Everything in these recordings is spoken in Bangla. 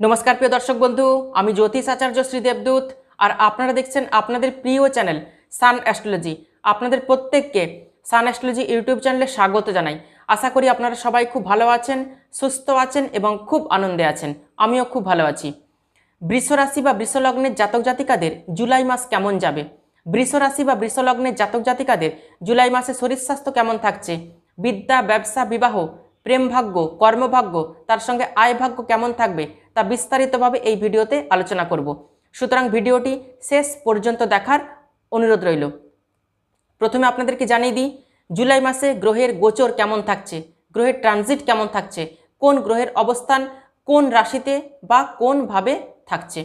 নমস্কার, প্রিয় দর্শক বন্ধু। আমি জ্যোতিষ আচার্য শ্রী দেবদূত, আর আপনারা দেখছেন আপনাদের প্রিয় চ্যানেল সান অ্যাস্ট্রোলজি। আপনাদের প্রত্যেককে সান অ্যাস্ট্রোলজি ইউটিউব চ্যানেলে স্বাগত জানাই। আশা করি আপনারা সবাই খুব ভালো আছেন, সুস্থ আছেন এবং খুব আনন্দে আছেন। আমিও খুব ভালো আছি। বৃষরাশি বা বৃষলগ্নের জাতক জাতিকাদের জুলাই মাস কেমন যাবে? বৃষরাশি বা বৃষলগ্নের জাতক জাতিকাদের জুলাই মাসে শরীর স্বাস্থ্য কেমন থাকছে? বিদ্যা, ব্যবসা, বিবাহ, প্রেম ভাগ্য, কর্মভাগ্য, তার সঙ্গে আয় ভাগ্য কেমন থাকবে? তা বিস্তারিতভাবে এই ভিডিওতে আলোচনা করব। সুতরাং ভিডিওটি শেষ পর্যন্ত দেখার অনুরোধ রইল। প্রথমে আপনাদেরকে জানিয়ে দিই, জুলাই মাসে গ্রহের গোচর কেমন থাকছে? গ্রহের ট্রানজিট কেমন থাকছে? কোন গ্রহের অবস্থান কোন রাশিতে বা কোনভাবে থাকছে?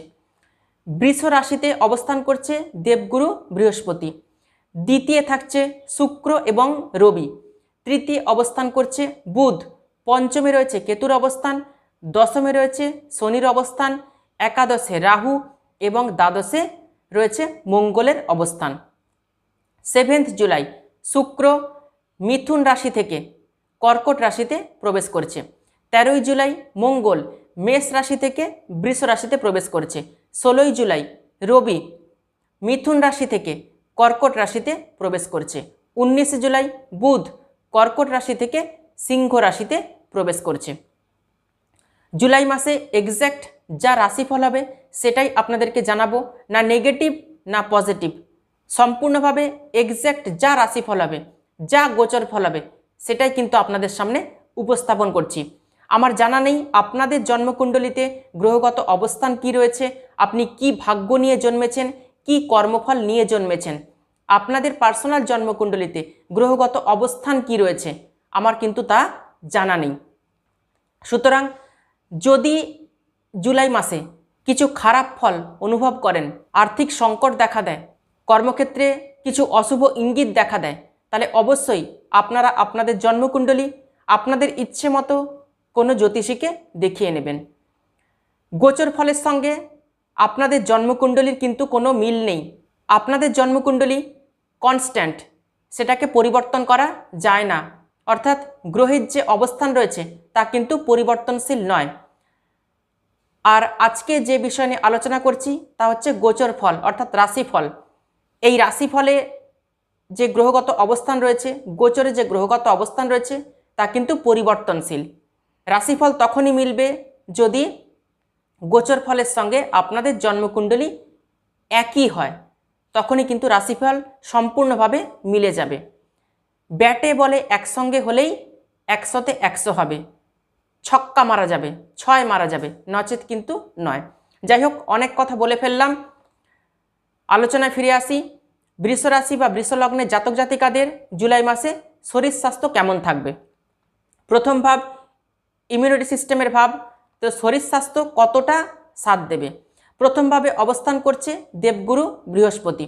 বৃষ রাশিতে অবস্থান করছে দেবগুরু বৃহস্পতি। দ্বিতীয় থাকছে শুক্র এবং রবি। তৃতীয় অবস্থান করছে বুধ। পঞ্চমে রয়েছে কেতুর অবস্থান। দশমে রয়েছে শনির অবস্থান, একাদশে রাহু এবং দ্বাদশে রয়েছে মঙ্গলের অবস্থান। সেভেন্থ জুলাই, শুক্র মিথুন রাশি থেকে কর্কট রাশিতে প্রবেশ করছে। তেরোই জুলাই, মঙ্গল মেষ রাশি থেকে বৃষ রাশিতে প্রবেশ করছে। ষোলোই জুলাই, রবি মিথুন রাশি থেকে কর্কট রাশিতে প্রবেশ করছে। উনিশে জুলাই, বুধ কর্কট রাশি থেকে সিংহ রাশিতে প্রবেশ করছে। জুলাই মাসে এক্স্যাক্ট যা রাশিফল হবে সেটাই আপনাদেরকে জানাব, না নেগেটিভ না পজিটিভ সম্পূর্ণভাবে এক্স্যাক্ট যা রাশিফল হবে, যা গোচর ফল হবে, সেটাই কিন্তু আপনাদের সামনে উপস্থাপন করছি। আমার জানা নেই আপনাদের জন্মকুণ্ডলিতে গ্রহগত অবস্থান কি রয়েছে, আপনি কি ভাগ্য নিয়ে জন্মেছেন, কি কর্মফল নিয়ে জন্মেছেন। আপনাদের পার্সোনাল জন্মকুণ্ডলিতে গ্রহগত অবস্থান কি রয়েছে, আমার কিন্তু তা জানা নেই। সুতরাং যদি জুলাই মাসে কিছু খারাপ ফল অনুভব করেন, আর্থিক সংকট দেখা দেয়, কর্মক্ষেত্রে কিছু অশুভ ইঙ্গিত দেখা দেয়, তাহলে অবশ্যই আপনারা আপনাদের জন্মকুণ্ডলী, আপনাদের ইচ্ছে মতো কোনো জ্যোতিষীকে দেখিয়ে নেবেন। গোচর ফলের সঙ্গে আপনাদের জন্মকুণ্ডলীর কিন্তু কোনো মিল নেই। আপনাদের জন্মকুণ্ডলী কনস্ট্যান্ট সেটাকে পরিবর্তন করা যায় না। অর্থাৎ গ্রহের যে অবস্থান রয়েছে তা কিন্তু পরিবর্তনশীল নয়। আর আজকে যে বিষয় নিয়ে আলোচনা করছি, তা হচ্ছে গোচর ফল, অর্থাৎ রাশিফল। এই রাশিফলে যে গ্রহগত অবস্থান রয়েছে, গোচরে যে গ্রহগত অবস্থান রয়েছে, তা কিন্তু পরিবর্তনশীল। রাশিফল তখনই মিলবে যদি গোচর ফলের সঙ্গে আপনাদের জন্মকুণ্ডলী একই হয়, তখনই কিন্তু রাশিফল সম্পূর্ণভাবে মিলে যাবে। ব্যাটে বলে একসঙ্গে হলেই একশোতে একশো হবে। ছক্কা মারা যাবে, ছয় মারা যাবে, নচেত কিন্তু নয়। যাই হোক, অনেক কথা বলে ফেললাম। আলোচনায় ফিরে আসি। বৃষরাশি বা বৃষলগ্নের জাতক জাতিকাদের জুলাই মাসে শরীর স্বাস্থ্য কেমন থাকবে? প্রথম ভাব ইমিউনিটি সিস্টেমের ভাব, তো শরীর স্বাস্থ্য কতটা সাথ দেবে? প্রথমভাবে অবস্থান করছে দেবগুরু বৃহস্পতি।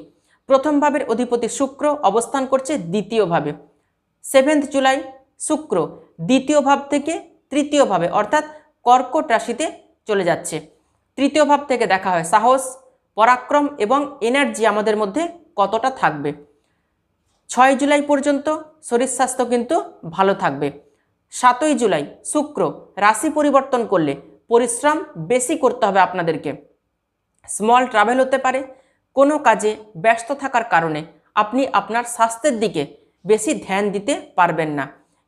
প্রথম ভাবের অধিপতি শুক্র অবস্থান করছে দ্বিতীয়ভাবে সেভেন্থ জুলাই, শুক্র। দ্বিতীয় ভাব থেকে তৃতীয় ভাবে, অর্থাৎ কর্কট রাশিতে চলে যাচ্ছে। তৃতীয় ভাব থেকে দেখা হয় সাহস, পরাক্রম এবং এনার্জি আমাদের মধ্যে কতটা থাকবে। ছয় জুলাই পর্যন্ত শরীর স্বাস্থ্য কিন্তু ভালো থাকবে। সাতই জুলাই শুক্র, রাশি পরিবর্তন করলে পরিশ্রম বেশি করতে হবে আপনাদেরকে। স্মল ট্রাভেল হতে পারে, কোনো কাজে ব্যস্ত থাকার কারণে আপনি আপনার স্বাস্থ্যের দিকে বেশি ধ্যান দিতে পারবেন না।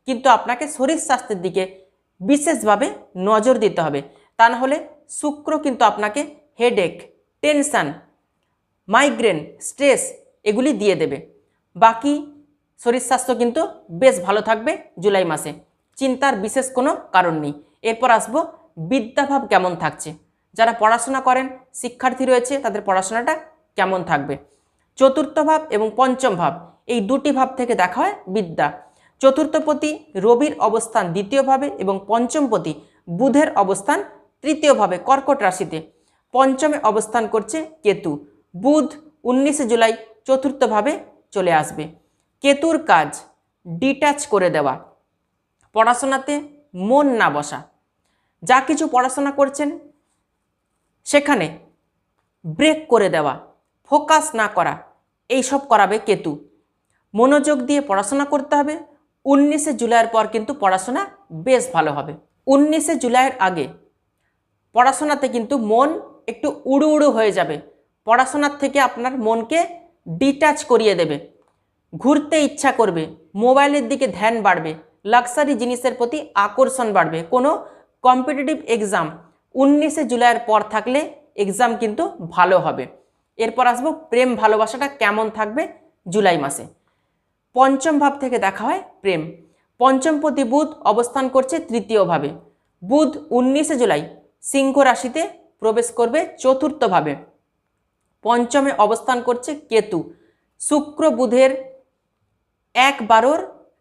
কিন্তু আপনাকে শরীর স্বাস্থ্যের দিকে বিশেষভাবে নজর দিতে হবে। তা না হলে শুক্র কিন্তু আপনাকে হেডেক টেনশান মাইগ্রেন স্ট্রেস এগুলি দিয়ে দেবে। বাকি শরীর স্বাস্থ্য কিন্তু বেশ ভালো থাকবে জুলাই মাসে। চিন্তার বিশেষ কোনো কারণ নেই। এরপর আসব বিদ্যাভাব কেমন থাকছে। যারা পড়াশোনা করেন, শিক্ষার্থী রয়েছে, তাদের পড়াশোনাটা কেমন থাকবে? চতুর্থ ভাব এবং পঞ্চম ভাব, এই দুটি ভাব থেকে দেখা হয় বিদ্যা। চতুর্থপতি রবির অবস্থান দ্বিতীয়ভাবে এবং পঞ্চমপতি বুধের অবস্থান তৃতীয়ভাবে কর্কট রাশিতে। পঞ্চমে অবস্থান করছে কেতু। বুধ উনিশে জুলাই চতুর্থভাবে চলে আসবে। কেতুর কাজ ডিট্যাচ করে দেওয়া। পড়াশোনাতে মন না বসা। যা কিছু পড়াশোনা করছেন, সেখানে ব্রেক করে দেওয়া ফোকাস না করা, এইসব করাবে কেতু। মনোযোগ দিয়ে পড়াশোনা করতে হবে উনিশে জুলাইয়ের পর কিন্তু পড়াশোনা বেশ ভালো হবে। উনিশে জুলাইয়ের আগে পড়াশোনাতে কিন্তু মন একটু উড়ু উড়ু হয়ে যাবে। পড়াশোনার থেকে আপনার মনকে ডিটাচ করিয়ে দেবে। ঘুরতে ইচ্ছা করবে, মোবাইলের দিকে ধ্যান বাড়বে লাক্সারি জিনিসের প্রতি আকর্ষণ বাড়বে। কোনো কম্পিটিটিভ এক্সাম উনিশে জুলাইয়ের পর থাকলে এক্সাম কিন্তু ভালো হবে। এরপর আসব প্রেম ভালোবাসাটা কেমন থাকবে জুলাই মাসে। পঞ্চম ভাব থেকে দেখা হয় প্রেম। পঞ্চমপতি বুধ অবস্থান করছে তৃতীয়ভাবে বুধ উনিশে জুলাই সিংহ রাশিতে প্রবেশ করবে চতুর্থভাবে পঞ্চমে অবস্থান করছে কেতু। শুক্র বুধের এক বারোর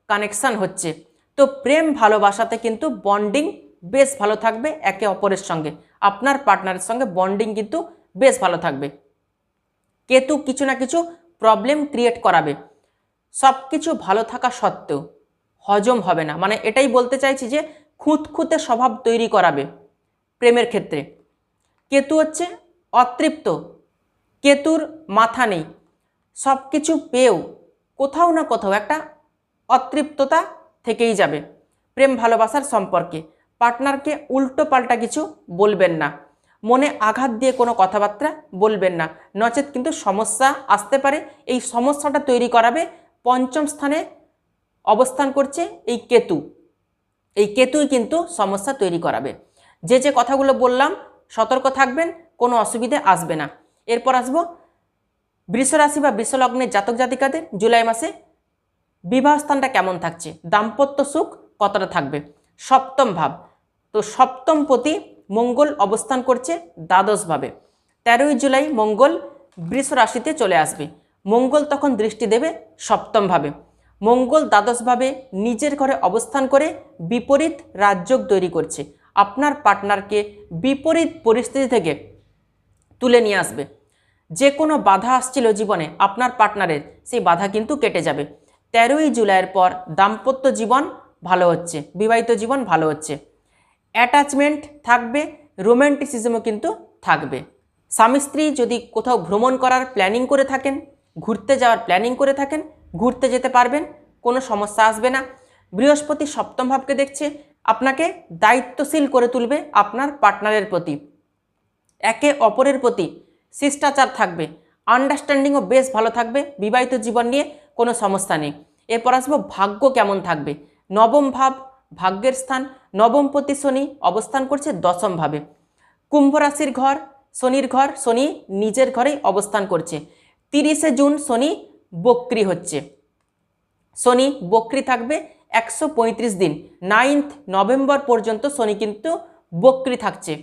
কানেকশান হচ্ছে। তো প্রেম ভালোবাসাতে কিন্তু বন্ডিং বেশ ভালো থাকবে একে অপরের সঙ্গে। আপনার পার্টনারের সঙ্গে বন্ডিং কিন্তু বেশ ভালো থাকবে। কেতু কিছু না কিছু প্রবলেম ক্রিয়েট করাবে। সব কিছু ভালো থাকা সত্ত্বেও হজম হবে না। মানে এটাই বলতে চাইছি যে খুঁতখুঁতে স্বভাব তৈরি করাবে প্রেমের ক্ষেত্রে। কেতু হচ্ছে অতৃপ্ত, কেতুর মাথা নেই। সব কিছু পেয়েও কোথাও না কোথাও একটা অতৃপ্ততা থেকেই যাবে প্রেম ভালোবাসার সম্পর্কে। পার্টনারকে উল্টো পাল্টা কিছু বলবেন না। মনে আঘাত দিয়ে কোনো কথাবার্তা বলবেন না। নচেত কিন্তু সমস্যা আসতে পারে। এই সমস্যাটা তৈরি করাবে পঞ্চম স্থানে অবস্থান করছে এই কেতু। এই কেতুই কিন্তু সমস্যা তৈরি করাবে। যে যে কথাগুলো বললাম, সতর্ক থাকবেন, কোনো অসুবিধে আসবে না। এরপর আসব বৃষরাশি বা বৃষলগ্নের জাতক জাতিকাদের জুলাই মাসে বিবাহ স্থানটা কেমন থাকছে? দাম্পত্য সুখ কতটা থাকবে? সপ্তম ভাব। তো সপ্তম পতি মঙ্গল অবস্থান করছে দ্বাদশভাবে তেরোই জুলাই মঙ্গল বৃষ রাশিতে চলে আসবে। মঙ্গল তখন দৃষ্টি দেবে সপ্তমভাবে। মঙ্গল দ্বাদশভাবে নিজের ঘরে অবস্থান করে বিপরীত রাজযোগ তৈরি করছে। আপনার পার্টনারকে বিপরীত পরিস্থিতি থেকে তুলে নিয়ে আসবে। যে কোনো বাধা আসছিল জীবনে আপনার পার্টনারের, সেই বাধা কিন্তু কেটে যাবে। তেরোই জুলাইয়ের পর দাম্পত্য জীবন ভালো হচ্ছে, বিবাহিত জীবন ভালো হচ্ছে। অ্যাটাচমেন্ট থাকবে, রোম্যান্টিসিজমও কিন্তু থাকবে। স্বামী স্ত্রী যদি কোথাও ভ্রমণ করার প্ল্যানিং করে থাকেন ঘুরতে যাওয়ার প্ল্যানিং করে থাকেন, ঘুরতে যেতে পারবেন, কোনো সমস্যা আসবে না। বৃহস্পতি সপ্তম ভাবকে দেখছে, আপনাকে দায়িত্বশীল করে তুলবে আপনার পার্টনারের প্রতি। একে অপরের প্রতি শিষ্টাচার থাকবে আন্ডারস্ট্যান্ডিংও বেশ ভালো থাকবে, বিবাহিত জীবন নিয়ে কোনো সমস্যা নেই। এরপর আসব ভাগ্য কেমন থাকবে। নবম ভাব, ভাগ্যের স্থান, নবম প্রতি শনি অবস্থান করছে দশম ভাবে। কুম্ভ রাশির ঘর, শনির ঘর, শনি নিজের ঘরেই অবস্থান করছে। তিরিশে জুন শনি বক্রি হচ্ছে। শনি বক্রি থাকবে একশো পঁয়ত্রিশ দিন। নাইন্থ নভেম্বর পর্যন্ত শনি কিন্তু বক্রি থাকছে।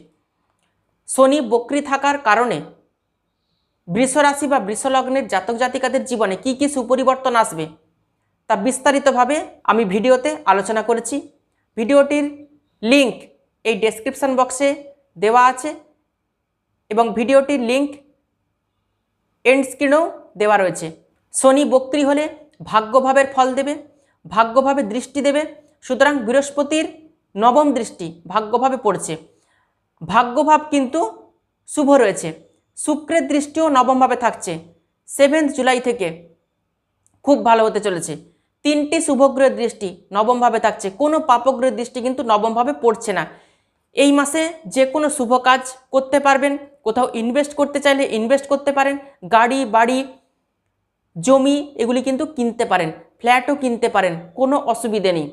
শনি বক্রি থাকার কারণে বৃষরাশি বা বৃষলগ্নের জাতক জাতিকাদের জীবনে কি কি সুপরিবর্তন আসবে তা বিস্তারিতভাবে আমি ভিডিওতে আলোচনা করেছি। ভিডিওটির লিংক এই ডেসক্রিপশন বক্সে দেওয়া আছে এবং ভিডিওটির লিংক এন্ড স্ক্রিনেও দেওয়া রয়েছে। শনি বক্রি হলে ভাগ্যভাবের ফল দেবে, ভাগ্যভাবে দৃষ্টি দেবে। সুতরাং বৃহস্পতির নবম দৃষ্টি ভাগ্যভাবে পড়ছে। ভাগ্যভাব কিন্তু শুভ রয়েছে। শুক্রের দৃষ্টিও নবমভাবে থাকছে। সেভেন্থ জুলাই থেকে খুব ভালো হতে চলেছে। তিনটি শুভগ্রহের দৃষ্টি নবমভাবে থাকছে। কোনো পাপগ্রহের দৃষ্টি কিন্তু নবমভাবে পড়ছে না। এই মাসে যে কোনো শুভ কাজ করতে পারবেন। কোথাও ইনভেস্ট করতে চাইলে ইনভেস্ট করতে পারেন। গাড়ি, বাড়ি, জমি এগুলি কিন্তু কিনতে পারেন। ফ্ল্যাটও কিনতে পারেন। কোনো অসুবিধে নেই।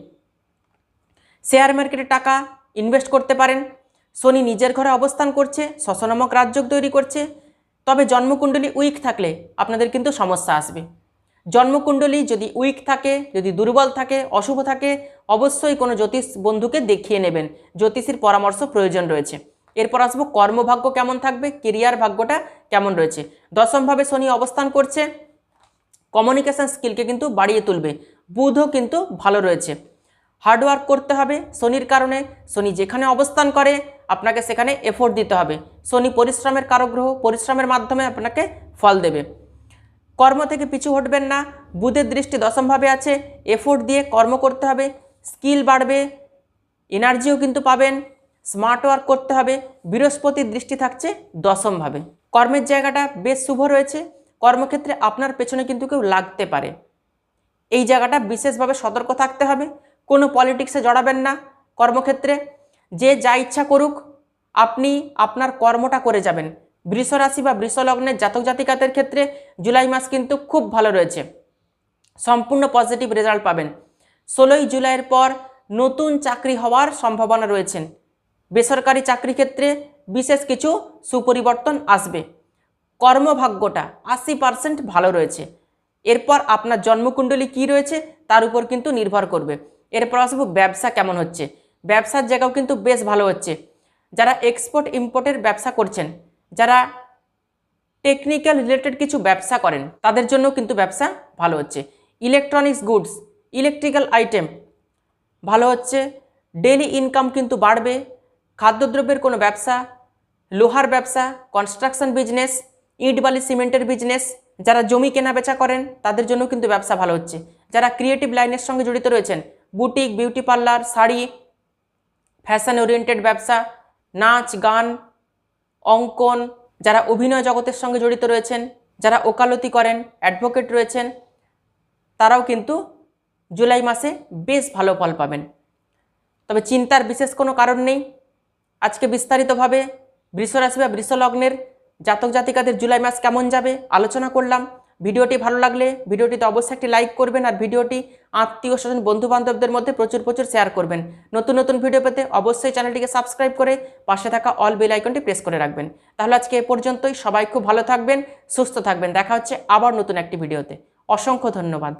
শেয়ার মার্কেটে টাকা ইনভেস্ট করতে পারেন। শনি নিজের ঘরে অবস্থান করছে, শশনামক রাজযোগ তৈরি করছে। তবে জন্মকুণ্ডলী উইক থাকলে আপনাদের কিন্তু সমস্যা আসবে। জন্মকুণ্ডলী যদি উইক থাকে, যদি দুর্বল থাকে, অশুভ থাকে অবশ্যই কোনো জ্যোতিষ বন্ধুকে দেখিয়ে নেবেন। জ্যোতিষীর পরামর্শ প্রয়োজন রয়েছে। এরপর আসব, কর্মভাগ্য কেমন থাকবে? কেরিয়ার ভাগ্যটা কেমন রয়েছে? দশমভাবে শনি অবস্থান করছে। কমিউনিকেশান স্কিলকে কিন্তু বাড়িয়ে তুলবে। বুধও কিন্তু ভালো রয়েছে। হার্ডওয়ার্ক করতে হবে শনির কারণে। শনি যেখানে অবস্থান করে, আপনাকে সেখানে এফোর্ট দিতে হবে। শনি পরিশ্রমের কারগ্রহ, পরিশ্রমের মাধ্যমে আপনাকে ফল দেবে। কর্ম থেকে পিছু হটবেন না। বুধের দৃষ্টি দশমভাবে আছে। এফোর্ট দিয়ে কর্ম করতে হবে। স্কিল বাড়বে, এনার্জিও কিন্তু পাবেন, স্মার্ট ওয়ার্ক করতে হবে, বৃহস্পতির দৃষ্টি থাকছে দশমভাবে। কর্মের জায়গাটা বেশ শুভ রয়েছে, কর্মক্ষেত্রে আপনার পেছনে কিন্তু কেউ লাগতে পারে। এই জায়গাটা বিশেষভাবে সতর্ক থাকতে হবে, কোনো পলিটিক্সে জড়াবেন না, কর্মক্ষেত্রে যে যা ইচ্ছা করুক, আপনি আপনার কর্মটা করে যাবেন। বৃষরাশি বা বৃষলগ্নের জাতক জাতিকাদের ক্ষেত্রে জুলাই মাস কিন্তু খুব ভালো রয়েছে। সম্পূর্ণ পজিটিভ রেজাল্ট পাবেন। ষোলোই জুলাইয়ের পর নতুন চাকরি হওয়ার সম্ভাবনা রয়েছেন বেসরকারি চাকরি ক্ষেত্রে বিশেষ কিছু সুপরিবর্তন আসবে। কর্মভাগ্যটা আশি পার্সেন্ট ভালো রয়েছে। এরপর আপনার জন্মকুণ্ডলী কী রয়েছে তার উপর কিন্তু নির্ভর করবে। এরপর আসব ব্যবসা কেমন হচ্ছে। ব্যবসার জায়গাও কিন্তু বেশ ভালো হচ্ছে। যারা এক্সপোর্ট ইম্পোর্টের ব্যবসা করছেন, যারা টেকনিক্যাল রিলেটেড কিছু ব্যবসা করেন, তাদের জন্য কিন্তু ব্যবসা ভালো হচ্ছে। ইলেকট্রনিক্স গুডস ইলেকট্রিক্যাল আইটেম, ভালো হচ্ছে ডেলি ইনকাম কিন্তু বাড়বে, খাদ্যদ্রব্যের কোনো ব্যবসা, লোহার ব্যবসা, কনস্ট্রাকশন বিজনেস, ইট বালি সিমেন্টের বিজনেস, যারা জমি কেনা বেচা করেন, তাদের জন্য কিন্তু ব্যবসা ভালো হচ্ছে। যারা ক্রিয়েটিভ লাইনের সঙ্গে জড়িত রয়েছেন, boutique beauty parlour sari fashion oriented ব্যবসা, নাচ, গান, অঙ্কন, যারা অভিনয় জগতের সঙ্গে জড়িত রয়েছেন, যারা ওকালতি করেন অ্যাডভোকেট রয়েছেন, তারাও কিন্তু জুলাই মাসে বেশ ভালো ফল পাবেন। তবে চিন্তার বিশেষ কোনো কারণ নেই। আজকে বিস্তারিতভাবে বৃষরাশি বা বৃষলগ্নের জাতক জাতিকাদের জুলাই মাস কেমন যাবে আলোচনা করলাম। ভিডিওটি ভালো লাগলে ভিডিওটিতে অবশ্যই একটি লাইক করবেন আর ভিডিওটি আত্মীয় স্বজন বন্ধু বান্ধবদের মধ্যে প্রচুর প্রচুর শেয়ার করবেন। নতুন নতুন ভিডিও পেতে অবশ্যই চ্যানেলটিকে সাবস্ক্রাইব করে পাশে থাকা অল বেল আইকনটি প্রেস করে রাখবেন। তাহলে আজকে এ পর্যন্তই। সবাই খুব ভালো থাকবেন, সুস্থ থাকবেন। দেখা হচ্ছে আবার নতুন একটি ভিডিওতে। অসংখ্য ধন্যবাদ।